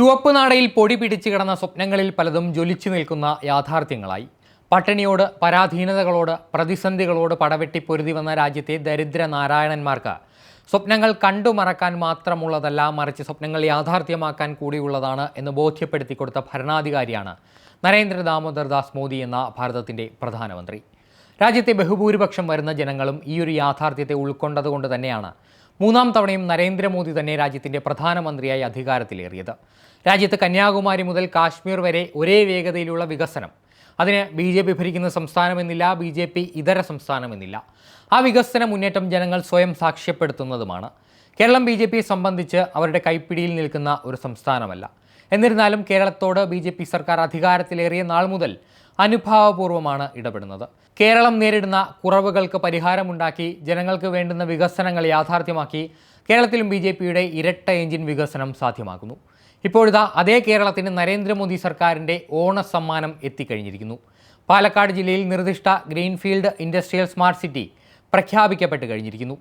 ചുവപ്പ് നാടയിൽ പൊടി പിടിച്ചു കിടന്ന സ്വപ്നങ്ങളിൽ പലതും ജ്വലിച്ചു നിൽക്കുന്ന യാഥാർത്ഥ്യങ്ങളായി. പട്ടിണിയോട് പരാധീനതകളോട് പ്രതിസന്ധികളോട് പടവെട്ടി പൊരുതി വന്ന രാജ്യത്തെ ദരിദ്ര നാരായണന്മാർക്ക് സ്വപ്നങ്ങൾ കണ്ടു മറക്കാൻ മാത്രമുള്ളതല്ല മറിച്ച് സ്വപ്നങ്ങൾ യാഥാർത്ഥ്യമാക്കാൻ കൂടിയുള്ളതാണ് എന്ന് ബോധ്യപ്പെടുത്തി കൊടുത്ത ഭരണാധികാരിയാണ് നരേന്ദ്ര ദാമോദർ ദാസ് മോദി എന്ന ഭാരതത്തിന്റെ പ്രധാനമന്ത്രി. രാജ്യത്തെ ബഹുഭൂരിപക്ഷം വരുന്ന ജനങ്ങളും ഈ ഒരു യാഥാർത്ഥ്യത്തെ ഉൾക്കൊണ്ടതുകൊണ്ട് തന്നെയാണ് മൂന്നാം തവണയും നരേന്ദ്രമോദി തന്നെ രാജ്യത്തിന്റെ പ്രധാനമന്ത്രിയായി അധികാരത്തിലേറിയത്. രാജ്യത്ത് കന്യാകുമാരി മുതൽ കാശ്മീർ വരെ ഒരേ വേഗതയിലുള്ള വികസനം. അതിന് ബി ജെ പി ഭരിക്കുന്ന സംസ്ഥാനമെന്നില്ല ബി ജെ പി ഇതര സംസ്ഥാനമെന്നില്ല. ആ വികസന മുന്നേറ്റം ജനങ്ങൾ സ്വയം സാക്ഷ്യപ്പെടുത്തുന്നതുമാണ്. കേരളം ബി ജെ പിയെ സംബന്ധിച്ച് അവരുടെ കൈപ്പിടിയിൽ നിൽക്കുന്ന ഒരു സംസ്ഥാനമല്ല. എന്നിരുന്നാലും കേരളത്തോട് ബി ജെ പി സർക്കാർ അധികാരത്തിലേറിയ നാൾ മുതൽ അനുഭാവപൂർവമാണ് ഇടപെടുന്നത്. കേരളം നേരിടുന്ന കുറവുകൾക്ക് പരിഹാരമുണ്ടാക്കി ജനങ്ങൾക്ക് വേണ്ടുന്ന വികസനങ്ങൾ യാഥാർത്ഥ്യമാക്കി കേരളത്തിലും ബി ജെ പിയുടെ ഇരട്ട എഞ്ചിൻ വികസനം സാധ്യമാക്കുന്നു ഇപ്പോഴിതാ അതേ കേരളത്തിന് നരേന്ദ്രമോദി സർക്കാരിന്റെ ഓണസമ്മാനം എത്തിക്കഴിഞ്ഞിരിക്കുന്നു. പാലക്കാട് ജില്ലയിൽ നിർദ്ദിഷ്ട ഗ്രീൻഫീൽഡ് ഇൻഡസ്ട്രിയൽ സ്മാർട്ട് സിറ്റി പ്രഖ്യാപിക്കപ്പെട്ട് കഴിഞ്ഞിരിക്കുന്നു.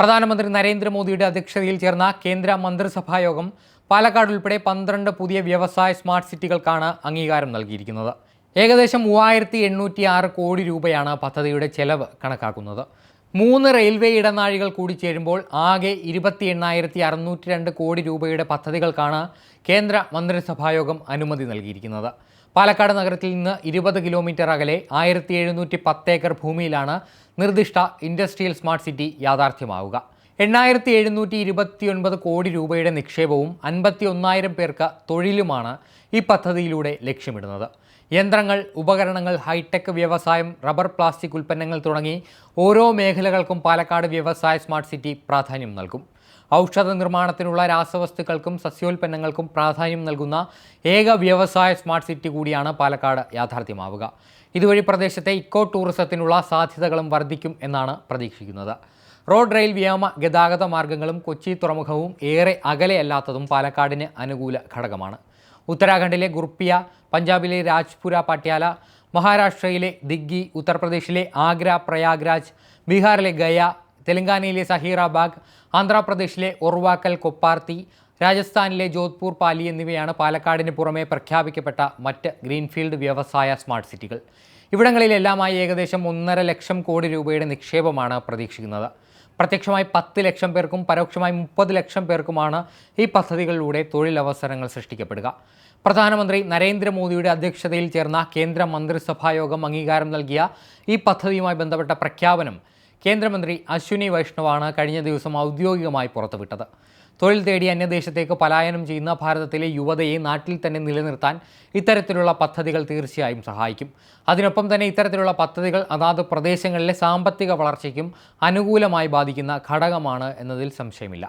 പ്രധാനമന്ത്രി നരേന്ദ്രമോദിയുടെ അധ്യക്ഷതയിൽ ചേർന്ന കേന്ദ്ര മന്ത്രിസഭാ യോഗം പാലക്കാട് ഉൾപ്പെടെ പന്ത്രണ്ട് പുതിയ വ്യവസായ സ്മാർട്ട് സിറ്റികൾക്കാണ് അംഗീകാരം നൽകിയിരിക്കുന്നത്. ഏകദേശം മൂവായിരത്തി എണ്ണൂറ്റി ആറ് കോടി രൂപയാണ് പദ്ധതിയുടെ ചെലവ് കണക്കാക്കുന്നത്. മൂന്ന് റെയിൽവേ ഇടനാഴികൾ കൂടി ചേരുമ്പോൾ ആകെ ഇരുപത്തി എണ്ണായിരത്തി അറുന്നൂറ്റി രണ്ട് കോടി രൂപയുടെ പദ്ധതികൾക്കാണ് കേന്ദ്ര മന്ത്രിസഭായോഗം അനുമതി നൽകിയിരിക്കുന്നത്. പാലക്കാട് നഗരത്തിൽ നിന്ന് ഇരുപത് കിലോമീറ്റർ അകലെ ആയിരത്തി എഴുന്നൂറ്റി പത്ത് ഏക്കർ ഭൂമിയിലാണ് നിർദ്ദിഷ്ട ഇൻഡസ്ട്രിയൽ സ്മാർട്ട് സിറ്റി യാഥാർത്ഥ്യമാവുക. എണ്ണായിരത്തി എഴുന്നൂറ്റി ഇരുപത്തിയൊൻപത് കോടി രൂപയുടെ നിക്ഷേപവും അൻപത്തി ഒന്നായിരം പേർക്ക് തൊഴിലുമാണ് ഈ പദ്ധതിയിലൂടെ ലക്ഷ്യമിടുന്നത്. യന്ത്രങ്ങൾ ഉപകരണങ്ങൾ ഹൈടെക് വ്യവസായം റബ്ബർ പ്ലാസ്റ്റിക് ഉൽപ്പന്നങ്ങൾ തുടങ്ങി ഓരോ മേഖലകൾക്കും പാലക്കാട് വ്യവസായ സ്മാർട്ട് സിറ്റി പ്രാധാന്യം നൽകും. ഔഷധ നിർമ്മാണത്തിനുള്ള രാസവസ്തുക്കൾക്കും സസ്യോൽപ്പന്നങ്ങൾക്കും പ്രാധാന്യം നൽകുന്ന ഏക വ്യവസായ സ്മാർട്ട് സിറ്റി കൂടിയാണ് പാലക്കാട് യാഥാർത്ഥ്യമാവുക. ഇതുവഴി പ്രദേശത്തെ ഇക്കോ ടൂറിസത്തിനുള്ള സാധ്യതകളും വർദ്ധിക്കും എന്നാണ് പ്രതീക്ഷിക്കുന്നത്. റോഡ് റെയിൽ വ്യോമ ഗതാഗത മാർഗങ്ങളും കൊച്ചി തുറമുഖവും ഏറെ അകലെയല്ലാത്തതും പാലക്കാടിന് അനുകൂല ഘടകമാണ്. ഉത്തരാഖണ്ഡിലെ ഗുർപ്പിയ പഞ്ചാബിലെ രാജ്പുര പട്യാല മഹാരാഷ്ട്രയിലെ ദിഗ്ഗി ഉത്തർപ്രദേശിലെ ആഗ്ര പ്രയാഗ്രാജ് ബീഹാറിലെ ഗയ തെലങ്കാനയിലെ സഹീറാബാഗ് ആന്ധ്രാപ്രദേശിലെ ഒർവാക്കൽ കൊപ്പാർത്തി രാജസ്ഥാനിലെ ജോധ്പൂർ പാലി എന്നിവയാണ് പാലക്കാടിന് പുറമെ പ്രഖ്യാപിക്കപ്പെട്ട മറ്റ് ഗ്രീൻഫീൽഡ് വ്യവസായ സ്മാർട്ട് സിറ്റികൾ. ഇവിടങ്ങളിലെല്ലാമായി ഏകദേശം ഒന്നര ലക്ഷം കോടി രൂപയുടെ നിക്ഷേപമാണ് പ്രതീക്ഷിക്കുന്നത്. പ്രത്യക്ഷമായി പത്ത് ലക്ഷം പേർക്കും പരോക്ഷമായി മുപ്പത് ലക്ഷം പേർക്കുമാണ് ഈ പദ്ധതികളിലൂടെ തൊഴിലവസരങ്ങൾ സൃഷ്ടിക്കപ്പെടുക. പ്രധാനമന്ത്രി നരേന്ദ്രമോദിയുടെ അധ്യക്ഷതയിൽ ചേർന്ന കേന്ദ്ര മന്ത്രിസഭായോഗം അംഗീകാരം നൽകിയ ഈ പദ്ധതിയുമായി ബന്ധപ്പെട്ട പ്രഖ്യാപനം കേന്ദ്രമന്ത്രി അശ്വിനി വൈഷ്ണവാണ് കഴിഞ്ഞ ദിവസം ഔദ്യോഗികമായി പുറത്തുവിട്ടത്. തൊഴിൽ തേടി അന്യദേശത്തേക്ക് പലായനം ചെയ്യുന്ന ഭാരതത്തിലെ യുവതയെ നാട്ടിൽ തന്നെ നിലനിർത്താൻ ഇത്തരത്തിലുള്ള പദ്ധതികൾ തീർച്ചയായും സഹായിക്കും. അതിനൊപ്പം തന്നെ ഇത്തരത്തിലുള്ള പദ്ധതികൾ അതാത് പ്രദേശങ്ങളിലെ സാമ്പത്തിക വളർച്ചയ്ക്കും അനുകൂലമായി ബാധിക്കുന്ന ഘടകമാണ് എന്നതിൽ സംശയമില്ല.